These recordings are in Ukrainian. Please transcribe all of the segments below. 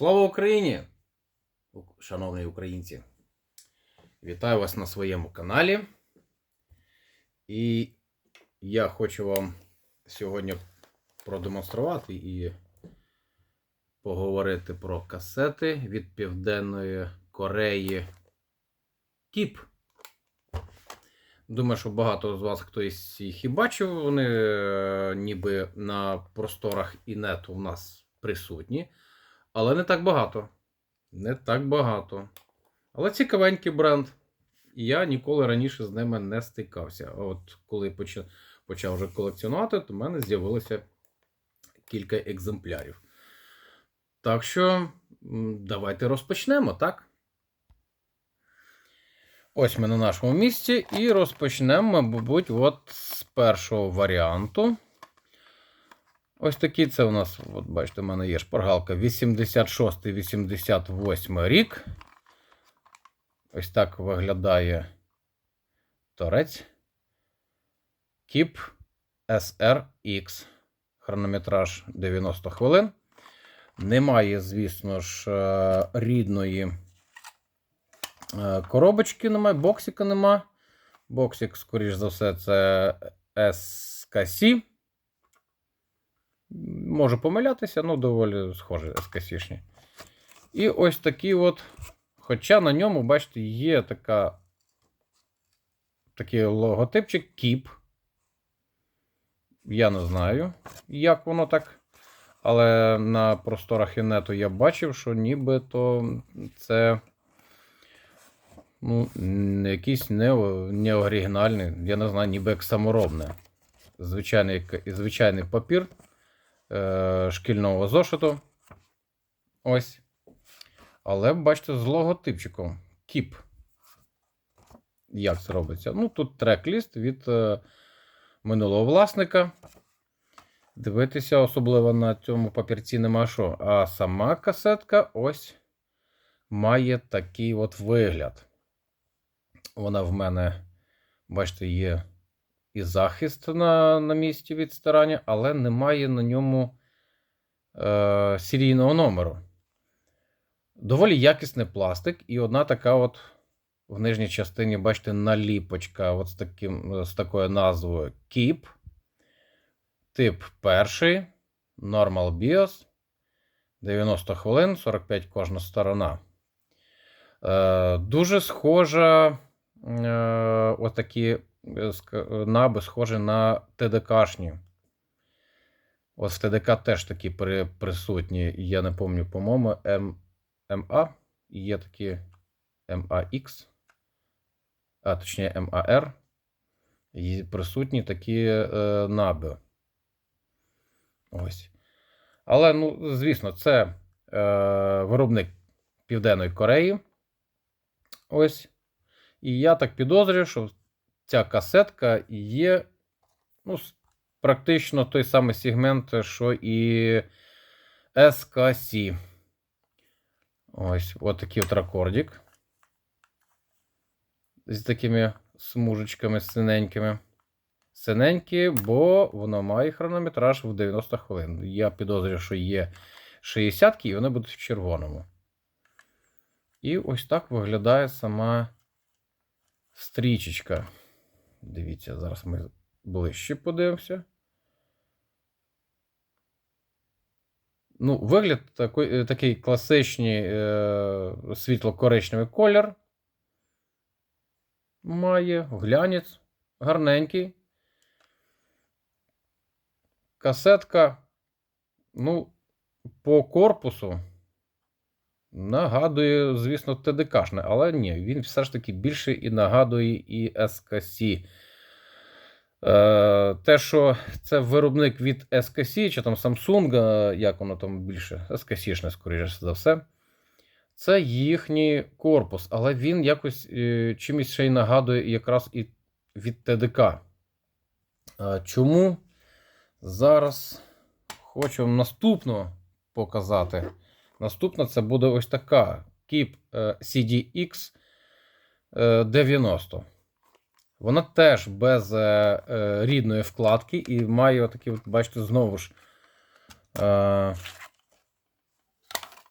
Слава Україні! Шановні українці! Вітаю вас на своєму каналі. І я хочу вам сьогодні продемонструвати і поговорити про касети від Південної Кореї Кіп. Думаю, що багато з вас хтось їх і бачив. Вони е, ніби на просторах інету у нас присутні. Але не так багато. Не так багато. Але цікавенький бренд. І я ніколи раніше з ними не стикався. А от коли почав, вже колекціонувати, то в мене з'явилося кілька екземплярів. Так що, давайте розпочнемо, так? Ось ми на нашому місці і розпочнемо, мабуть, от з першого варіанту. Ось такий це у нас, от бачите, у мене є шпаргалка 86-88 рік. Ось так виглядає торець. Кіп SRX. Хронометраж 90 хвилин. Немає, звісно ж, е, рідної е, коробочки, немає, боксика нема. Боксик, скоріш за все, це SKC. Можу помилятися, ну доволі схоже SKC-шні. І ось такі от. Хоча на ньому, бачите, є така, такий логотипчик Кіп. Я не знаю, як воно так. Але на просторах інету я бачив, що нібито це ну, якийсь не, не оригінальний, я не знаю, ніби як саморобне. Звичайний, звичайний папір е, шкільного зошиту. Ось. Але бачите, з логотипчиком Кіп. Як це робиться? Ну, тут трек-ліст від е, минулого власника. Дивитися, особливо на цьому папірці нема що. А сама касетка ось має такий от вигляд. Вона в мене, бачите, є і захист на на місці від старання, але немає на ньому е, серійного номеру. Доволі якісний пластик, і одна така от в нижній частині, бачите, наліпочка от з, таким, з такою назвою Keep. Тип перший. Normal BIOS. 90 хвилин, 45 кожна сторона. Е, Дуже схожа. Е, отакі наби схожі на ТДКшні. От в ТДК теж такі при, присутні. Я не пам'ятаю, по-моєму, МА, є такі MAX, а точніше MAR, і присутні такі е, наби. Ось. Але, ну, звісно, це е, виробник Південної Кореї. Ось. І я так підозрюю, що ця касетка є ну, практично той самий сегмент, що і SKC. Ось от такий от рекордик. З такими смужечками синенькими. Синенькі, бо воно має хронометраж в 90 хвилин. Я підозрюю, що є 60 і вони будуть в червоному. І ось так виглядає сама стрічечка. Дивіться, зараз ми ближче подивимося. Ну, Вигляд такий такий класичний е, світло-коричневий колір. Має глянець гарненький. Касетка, ну, по корпусу нагадує, звісно, ТДКшне, але ні, він все ж таки більше і нагадує і СКС. Е, те, що це виробник від SKC, чи там Samsung, як воно там більше, SKC, скоріше за все. Це їхній корпус, але він якось е, чимось ще й нагадує якраз і від ТДК. Е, чому зараз хочу вам наступну показати. Наступна це буде ось така Keep CDX 90. Вона теж без е, е, рідної вкладки і має отакі, от, бачите, знову ж е,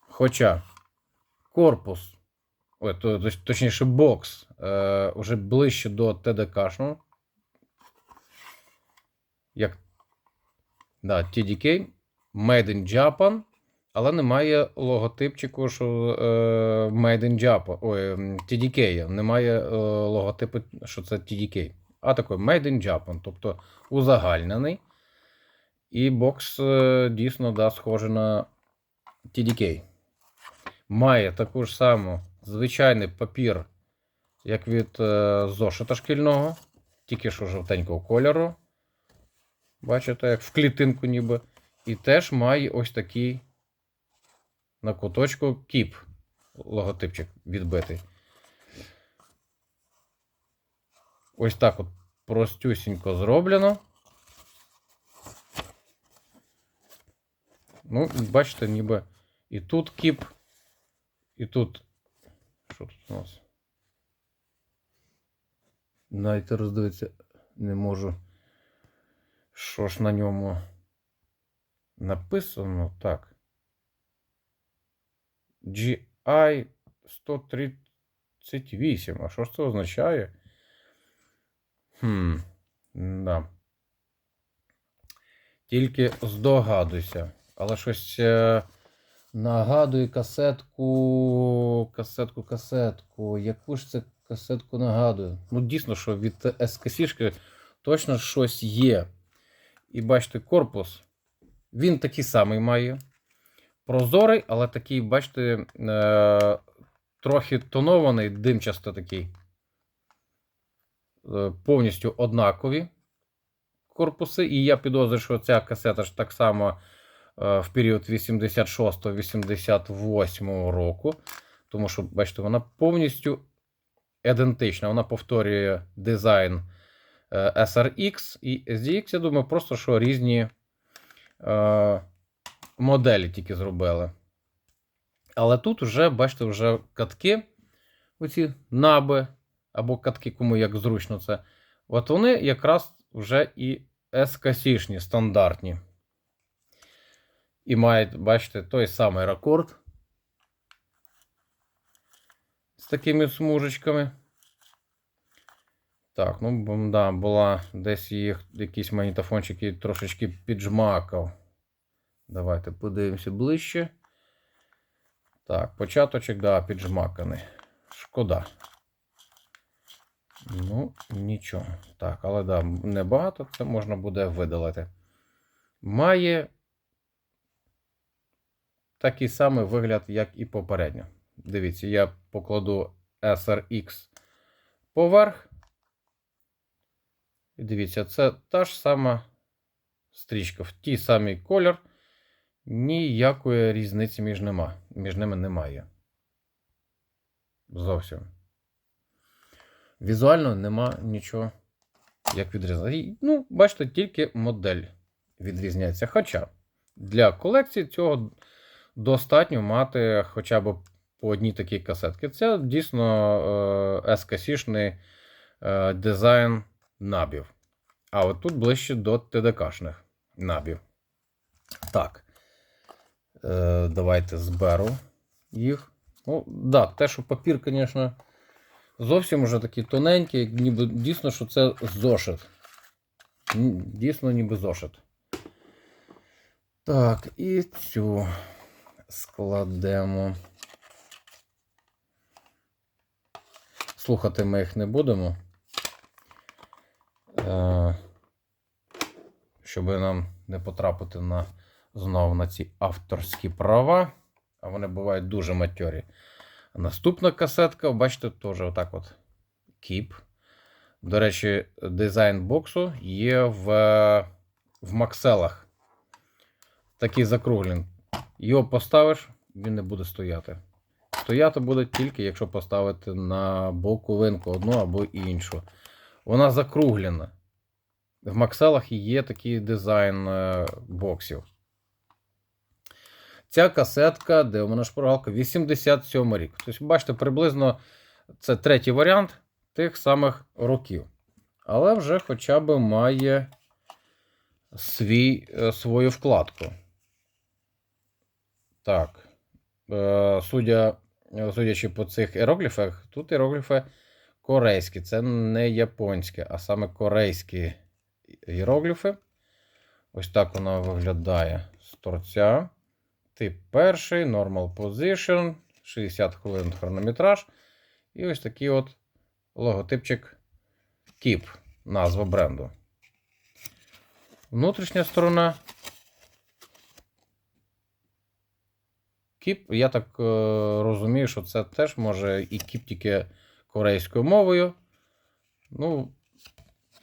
Хоча корпус, ой, точніше, бокс е, вже ближче до TDK-шного. Як да, TDK, Made in Japan, але немає логотипчику, що е, Made in Japan. Ой, TDK. Немає е, логотипу, що це TDK. А такий Made in Japan, тобто узагальнений. І бокс е, дійсно да, схожий на TDK. Має таку ж саму звичайний папір, як від зошита шкільного, тільки що жовтенького кольору. Бачите, як в клітинку ніби. І теж має ось такий на куточку кіп. Логотипчик відбитий. Ось так от простюсінько зроблено. Ну, бачите, ніби і тут кіп, і тут. Що тут у нас? Навіть роздивитися не можу. Що ж на ньому написано? Так. GI 138. А що ж це означає? Хм, да. Тільки здогадуйся. Але щось е, нагадує касетку. Касетку, касетку. Яку ж це касетку нагадує? Ну, дійсно, що від SKC точно щось є. І бачите, корпус. Він такий самий має. Прозорий, але такий, бачите, е, трохи тонований, димчасто такий. Е, повністю однакові корпуси. І я підозрюю, що ця касета ж так само е, в період 86-88 року. Тому що, бачите, вона повністю ідентична. Вона повторює дизайн е, SRX і SDX. Я думаю, просто що різні е, моделі тільки зробили. Але тут вже, бачите, вже катки, оці наби, або катки, кому як зручно це. От вони якраз вже і SKC-шні, стандартні. І мають, бачите, той самий рекорд. З такими смужечками. Так, ну да, була десь їх якийсь магнітофончик і трошечки піджмакав. Давайте подивимося ближче. Так, початочок, да, піджмаканий. Шкода. Ну, нічого. Так, але да, небагато, це можна буде видалити. Має такий самий вигляд, як і попередньо. Дивіться, я покладу SRX поверх. І дивіться, це та ж сама стрічка, в тій самий колір. Ніякої різниці між, нема, між ними немає. Зовсім. Візуально нема нічого, як відрізати. Ну, бачите, тільки модель відрізняється. Хоча для колекції цього достатньо мати хоча б по одній такій касетці. Це дійсно е, SKC-шний е, дизайн набів. А от тут ближче до TDK-шних набів. Так. Е, давайте зберу їх. Ну, да, те, що папір, звісно, зовсім уже такий тоненький, ніби дійсно, що це зошит. Дійсно, ніби зошит. Так, і цю складемо. Слухати ми їх не будемо. Е, щоб нам не потрапити на, знову на ці авторські права. А вони бувають дуже матьорі. Наступна касетка, бачите, теж отак от кіп. До речі, дизайн боксу є в, в макселах. Такий закруглен. Його поставиш, він не буде стояти. Стояти буде тільки, якщо поставити на боковинку одну або іншу. Вона закруглена. В макселах є такий дизайн е, боксів. Ця касетка, де у мене шпаргалка, 87 рік. Тобто, бачите, приблизно це третій варіант тих самих років. Але вже хоча б має свій, е, свою вкладку. Так. е, судя, судячи по цих іерогліфах, тут іерогліфи корейські. Це не японське, а саме корейські іерогліфи. Ось так воно виглядає з торця. Тип перший, normal position, 60 хвилин хронометраж. І ось такий от логотипчик Keep, назва бренду. Внутрішня сторона. Keep, я так е, розумію, що це теж може і Keep тільки корейською мовою. Ну,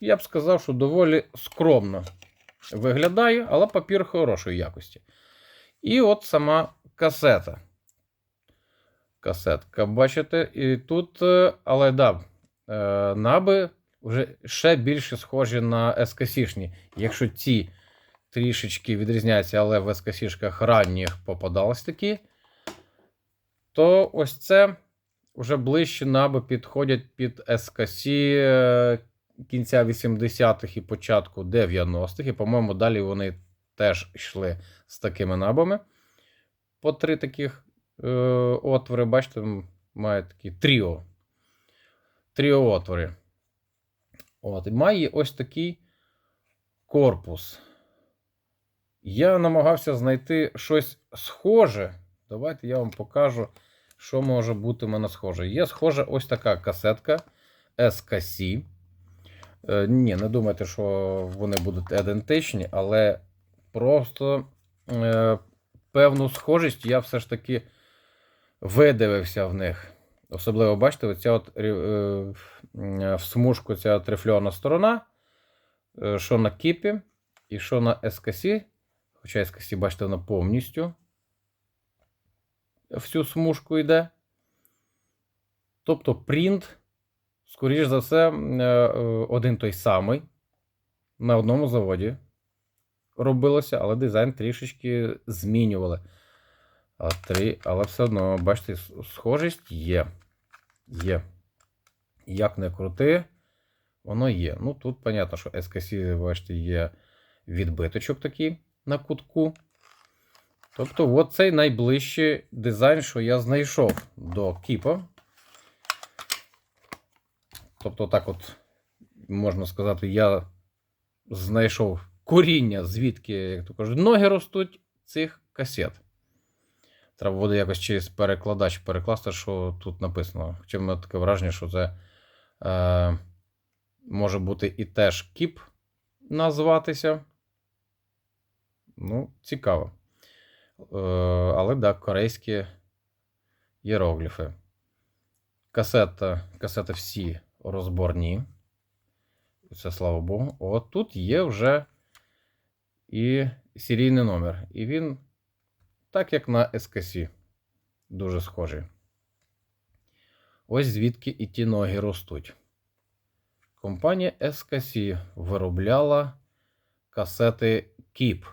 я б сказав, що доволі скромно виглядає, але папір хорошої якості. І от сама касета. Касетка, бачите, і тут, е, але да, е, наби вже ще більше схожі на SKC-шні. Якщо ці трішечки відрізняються, але в SKC-шках ранніх попадались такі, то ось це вже ближче наби підходять під SKC е, кінця 80-х і початку 90-х. І, по-моєму, далі вони теж йшли з такими набами. По три таких е, отвори, бачите, має такі тріо. Тріо отвори. От, і має ось такий корпус. Я намагався знайти щось схоже. Давайте я вам покажу, що може бути в мене схоже. Є схожа ось така касетка SKC. Е, ні, не думайте, що вони будуть ідентичні, але просто е, певну схожість я все ж таки видивився в них. Особливо, бачите, оця от, е, е, в смужку ця трифльона сторона, е, що на кіпі і що на SKC. Хоча SKC, бачите, вона повністю всю смужку йде. Тобто принт, скоріш за все, е, е, один той самий. На одному заводі робилося, але дизайн трішечки змінювали. А три, але все одно, бачите, схожість є. Є. Як не крути, воно є. Ну, тут, понятно, що SKC, бачите, є відбиточок такий на кутку. Тобто, от цей найближчий дизайн, що я знайшов до кіпа. Тобто, так от, можна сказати, я знайшов коріння, звідки, як то кажуть, ноги ростуть цих касет. Треба буде якось через перекладач перекласти, що тут написано. Хоча в мене таке враження, що це е, може бути і теж кіп назватися. Ну, цікаво. Е, але да, корейські іерогліфи. Касета, касети всі розборні. Це слава Богу. От тут є вже і серійний номер. І він, так як на SKC, дуже схожий. Ось звідки і ті ноги ростуть. Компанія SKC виробляла касети Keep.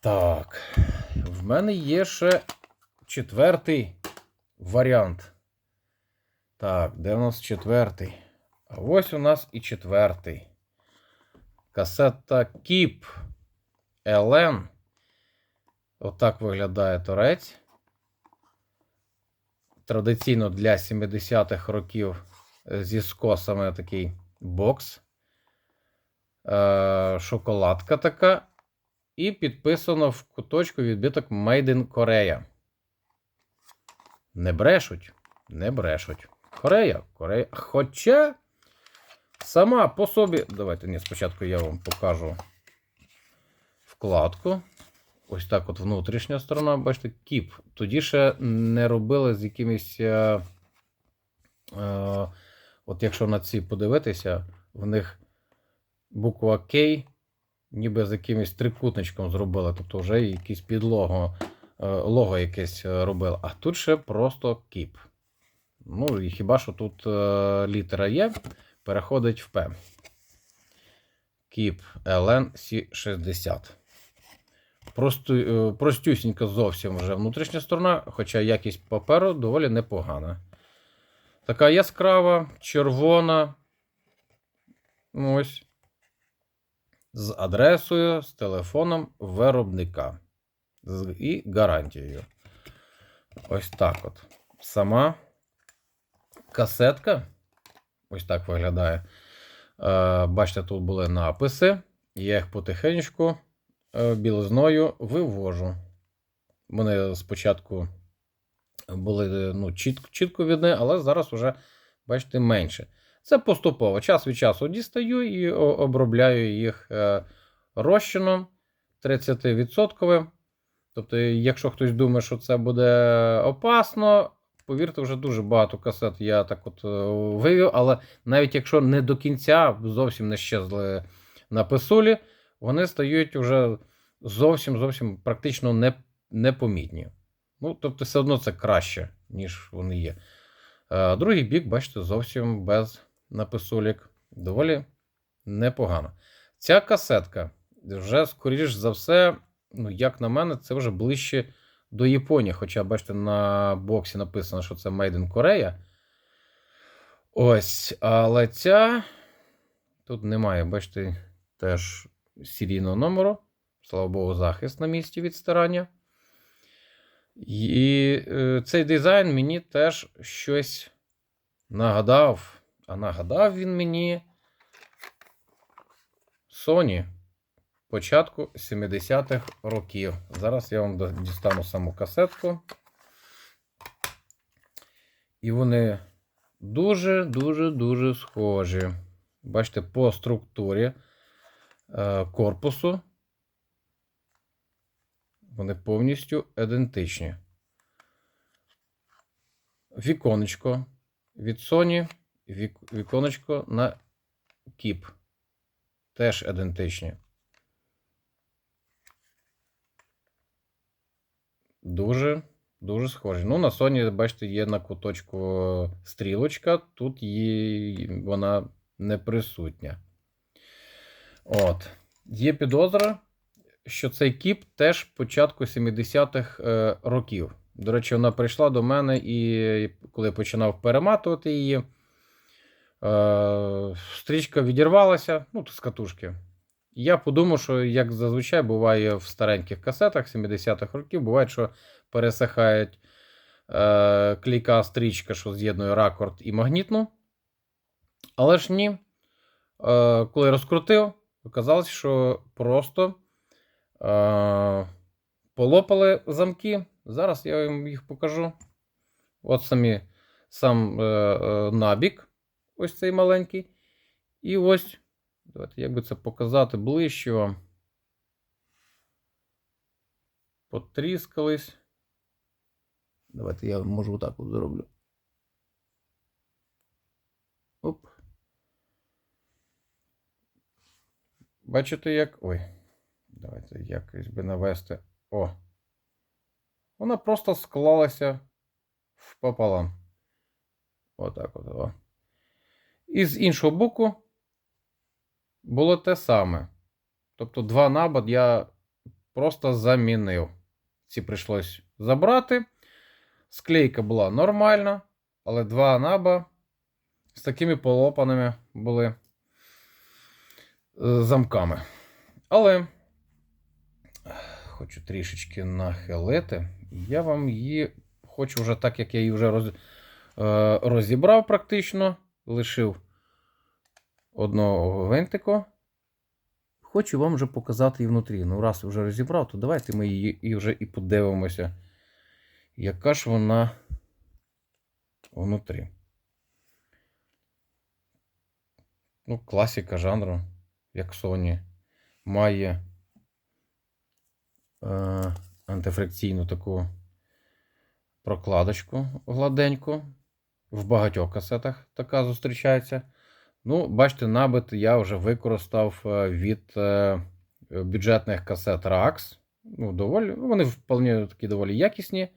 Так, в мене є ще четвертий варіант. Так, де у нас четвертий? А ось у нас і четвертий. Касета Keep LN. Отак виглядає торець. Традиційно для 70-х років е, зі скосами такий бокс. Е, шоколадка така. І підписано в куточку відбиток Made in Korea. Не брешуть. Не брешуть. Корея. Корея. Хоча сама по собі. Давайте ні, спочатку я вам покажу вкладку. Ось так от внутрішня сторона, бачите, кіп. Тоді ще не робили з якимись. Е, е, от якщо на ці подивитися, в них буква К, ніби з якимось трикутничком зробили. Тобто вже якийсь підлого, е, лого якесь е, робили. А тут ще просто кіп. Ну, і хіба що тут е, літера Є, переходить в П. Кіп LN C60. Просто, е, простюсінька зовсім вже внутрішня сторона, хоча якість паперу доволі непогана. Така яскрава, червона. Ось. З адресою, з телефоном виробника. І гарантією. Ось так от. Сама касетка. Ось так виглядає. Е, Бачите, тут були написи. Я їх потихеньку е, білизною вивожу. Вони спочатку були ну, чітко, чітко видні, але зараз вже, бачите, менше. Це поступово. Час від часу дістаю і обробляю їх е, розчином 30%. Тобто, якщо хтось думає, що це буде опасно, повірте, вже дуже багато касет я так от е, вивів, але навіть якщо не до кінця зовсім не щезли на писулі, вони стають вже зовсім зовсім практично не, непомітні. Ну, тобто, все одно це краще, ніж вони є. Е, Другий бік, бачите, зовсім без написулік. Доволі непогано. Ця касетка вже, скоріш за все, ну, як на мене, це вже ближче до Японії. Хоча, бачите, на боксі написано, що це Made in Korea. Ось, але ця. Тут немає, бачите, теж серійного номеру. Слава Богу, захист на місці від старання. І е, цей дизайн мені теж щось нагадав. А нагадав він мені Sony початку 70-х років. Зараз я вам дістану саму касетку. І вони дуже-дуже-дуже схожі. Бачите, по структурі е, корпусу. Вони повністю ідентичні. Віконечко від Sony, вік- віконечко на Keep. Теж ідентичні. Дуже, дуже схожі. Ну, на Sony, бачите, є на куточку стрілочка, тут її, вона не присутня. От. Є підозра, що цей кіп теж початку 70-х е, років. До речі, вона прийшла до мене, і коли починав перематувати її, е, стрічка відірвалася ну, з катушки. Я подумав, що як зазвичай буває в стареньких касетах 70-х років, буває, що пересихають е, клейка стрічка, що з'єднує ракорд і магнітну. Але ж ні. Е, коли розкрутив, оказалось, що просто е, полопали замки. Зараз я вам їх покажу. От самі сам е, е, набік, ось цей маленький. І ось, давайте як би це показати ближче вам. Потріскались. Давайте я можу отак от зроблю. Оп. Бачите, як. Ой. Давайте якось би навести. О. Вона просто склалася пополам. Отак от. О. І з іншого боку було те саме. Тобто два наба я просто замінив. Ці прийшлось забрати. Склейка була нормальна, але два наба з такими полопаними були е, замками. Але хочу трішечки нахилити. Я вам її хочу вже так, як я її вже е, розібрав практично, лишив одного гвинтику. Хочу вам вже показати її внутрі. Ну, раз вже розібрав, то давайте ми її і вже і подивимося, яка ж вона внутрі. Ну, класика жанру, як Sony. Має е, антифрикційну таку прокладочку гладеньку. В багатьох касетах така зустрічається. Ну, бачите, набит я вже використав е, від е, бюджетних касет RAX. Ну, доволі, вони вполне такі доволі якісні.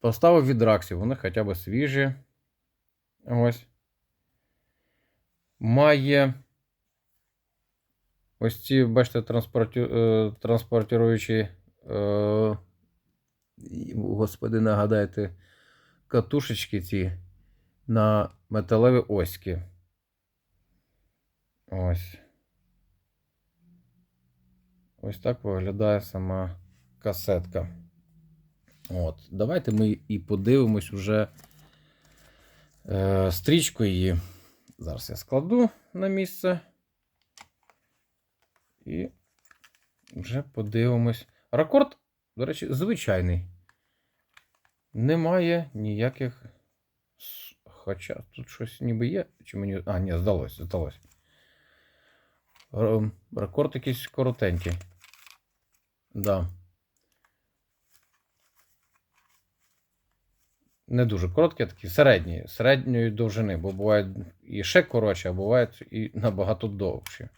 Поставив від раксів, вони хоча б свіжі. Ось. Має ось ці, бачите, транспорті... е, транспортируючі. Е... і, Господи, нагадайте, катушечки ці на металеві оськи. Ось. Ось так виглядає сама касетка. От, давайте ми і подивимось уже е, стрічку її. Зараз я складу на місце. І вже подивимось. Рекорд, до речі, звичайний. Немає ніяких. Хоча тут щось ніби є. Чи мені. А, ні, здалося, здалося. Рекорд якийсь коротенький. Да. Не дуже короткі, а такі середні, середньої довжини, бо бувають і ще коротші, а бувають і набагато довші.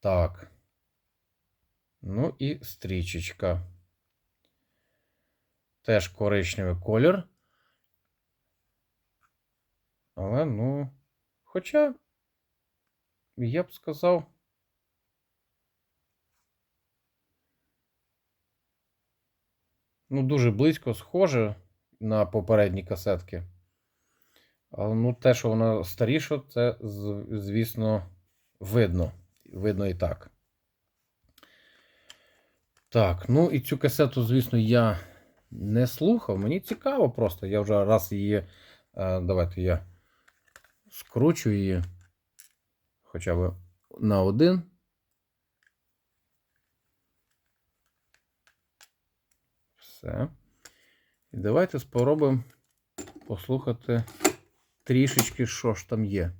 Так. Ну і стрічечка. Теж коричневий колір. Але, ну. Хоча, я б сказав. Ну, дуже близько схоже на попередні касетки. Ну, те, що вона старіша, це, звісно, видно. Видно і так. Так, ну і цю касету, звісно, я не слухав. Мені цікаво просто. Я вже раз її. е, давайте я скручу її хоча б на один. Все. І давайте спробуємо послухати трішечки, що ж там є.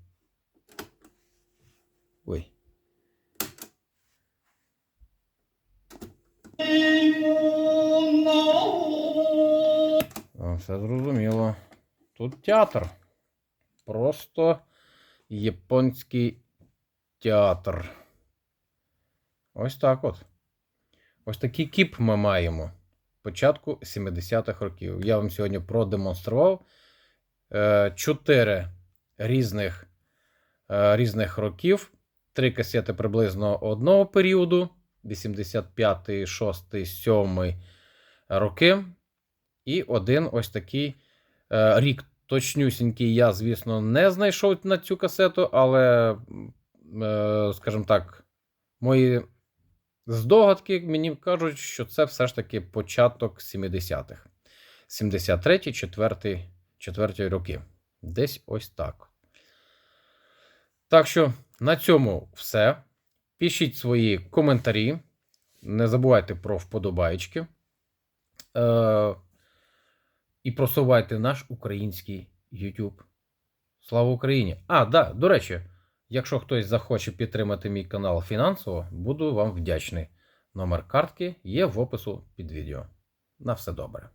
Ой. Все зрозуміло. Тут театр. Просто японський театр. Ось так от. Ось такий кіп ми маємо. Початку 70-х років. Я вам сьогодні продемонстрував е, чотири різних, е, різних років. Три касети приблизно одного періоду: 85, 6, 7 роки. І один ось такий е, рік точнюсінький я, звісно, не знайшов на цю касету, але, скажімо так, мої здогадки мені кажуть, що це все ж таки початок 70-х. 73, 4, 4 роки. Десь ось так. Так що на цьому все. Пишіть свої коментарі. Не забувайте про вподобайки. Е, і просувайте наш український YouTube. Слава Україні! А, да, до речі, якщо хтось захоче підтримати мій канал фінансово, буду вам вдячний. Номер картки є в опису під відео. На все добре.